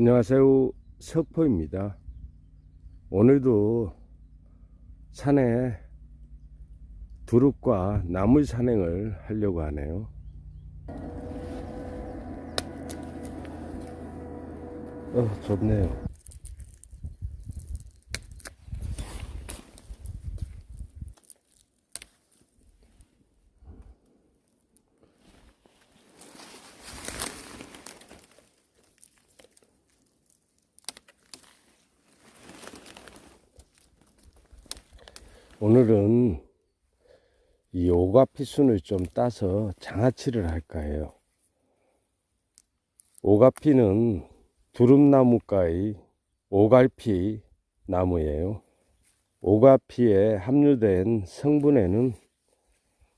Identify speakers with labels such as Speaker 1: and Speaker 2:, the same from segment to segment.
Speaker 1: 안녕하세요. 석포입니다. 오늘도 산에 두릅과 나물 산행을 하려고 하네요. 어, 좋네요. 오늘은 이 오가피순을 좀 따서 장아찌를 할까 해요. 오가피는 두릅나무과의 오갈피 나무예요. 오가피에 함유된 성분에는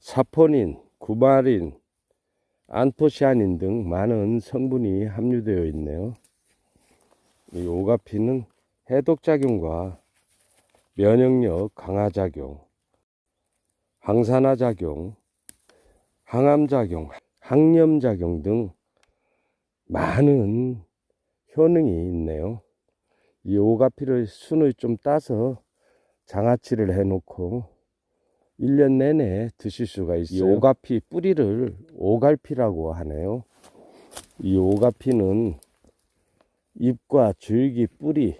Speaker 1: 사포닌, 구마린, 안토시아닌 등 많은 성분이 함유되어 있네요. 이 오가피는 해독작용과 면역력 강화 작용, 항산화 작용, 항암 작용, 항염 작용 등 많은 효능이 있네요. 이 오가피를 순을 좀 따서 장아찌를 해놓고 1년 내내 드실 수가 있어요. 이 오가피 뿌리를 오갈피라고 하네요. 이 오가피는 잎과 줄기, 뿌리,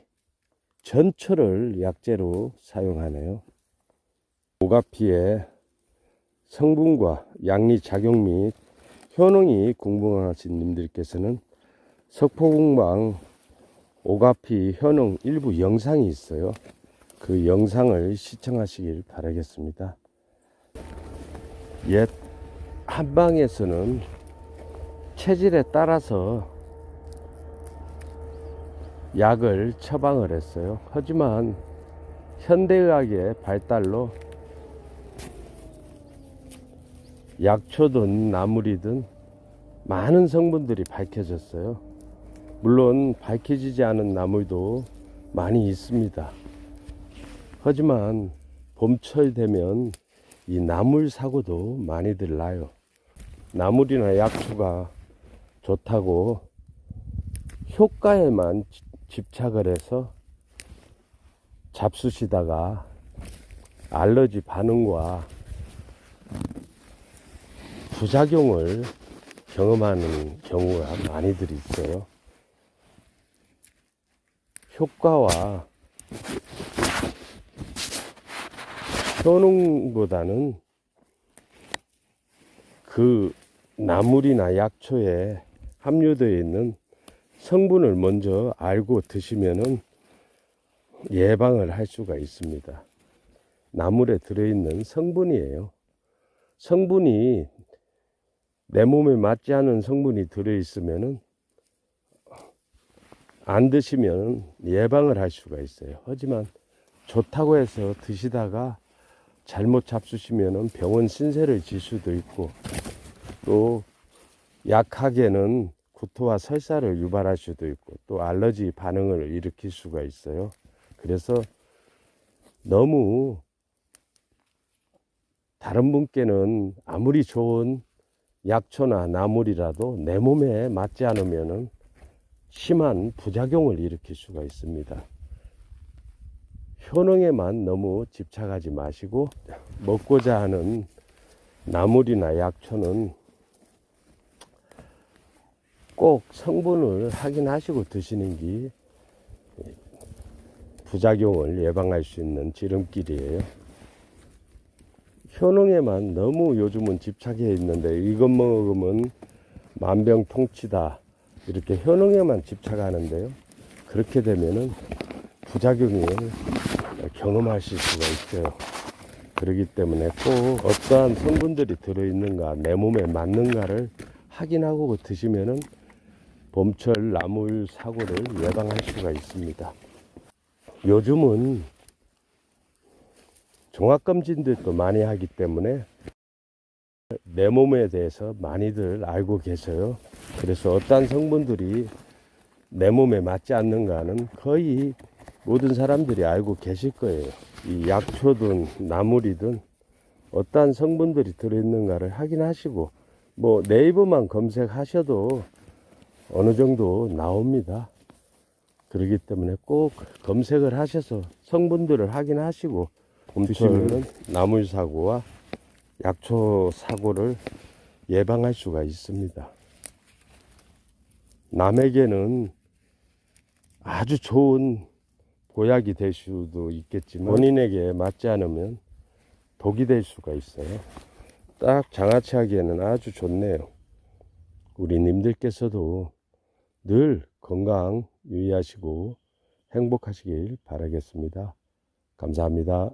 Speaker 1: 전초를 약재로 사용하네요. 오가피의 성분과 양리 작용 및 효능이 궁금하신 님들께서는 석포공방 오가피 효능 일부 영상이 있어요. 그 영상을 시청하시길 바라겠습니다. 옛 한방에서는 체질에 따라서 약을 처방을 했어요. 하지만 현대의학의 발달로 약초든 나물이든 많은 성분들이 밝혀졌어요. 물론 밝혀지지 않은 나물도 많이 있습니다. 하지만 봄철 되면 이 나물 사고도 많이들 나요. 나물이나 약초가 좋다고 효과에만 집착을 해서 잡수시다가 알러지 반응과 부작용을 경험하는 경우가 많이들 있어요. 효과와 효능보다는 그 나물이나 약초에 함유되어 있는 성분을 먼저 알고 드시면은 예방을 할 수가 있습니다. 나물에 들어있는 성분이에요. 성분이 내 몸에 맞지 않은 성분이 들어있으면은 안 드시면 예방을 할 수가 있어요. 하지만 좋다고 해서 드시다가 잘못 잡수시면은 병원 신세를 질 수도 있고 또 약하게는 구토와 설사를 유발할 수도 있고 또 알러지 반응을 일으킬 수가 있어요. 그래서 너무 다른 분께는 아무리 좋은 약초나 나물이라도 내 몸에 맞지 않으면은 심한 부작용을 일으킬 수가 있습니다. 효능에만 너무 집착하지 마시고 먹고자 하는 나물이나 약초는 꼭 성분을 확인하시고 드시는 게 부작용을 예방할 수 있는 지름길이에요. 효능에만 너무 요즘은 집착해 있는데 이것 먹으면 만병통치다 이렇게 효능에만 집착하는데요. 그렇게 되면은 부작용이 경험하실 수가 있어요. 그렇기 때문에 꼭 어떠한 성분들이 들어있는가 내 몸에 맞는가를 확인하고 드시면은 봄철 나물 사고를 예방할 수가 있습니다. 요즘은 종합검진들도 많이 하기 때문에 내 몸에 대해서 많이들 알고 계셔요. 그래서 어떠한 성분들이 내 몸에 맞지 않는가는 거의 모든 사람들이 알고 계실 거예요. 이 약초든 나물이든 어떠한 성분들이 들어있는가를 확인하시고 뭐 네이버만 검색하셔도 어느 정도 나옵니다. 그렇기 때문에 꼭 검색을 하셔서 성분들을 확인하시고 드시면 나물 사고와 약초 사고를 예방할 수가 있습니다. 남에게는 아주 좋은 보약이 될 수도 있겠지만 본인에게 맞지 않으면 독이 될 수가 있어요. 딱 장아찌 하기에는 아주 좋네요. 우리 님들께서도 늘 건강 유의하시고 행복하시길 바라겠습니다. 감사합니다.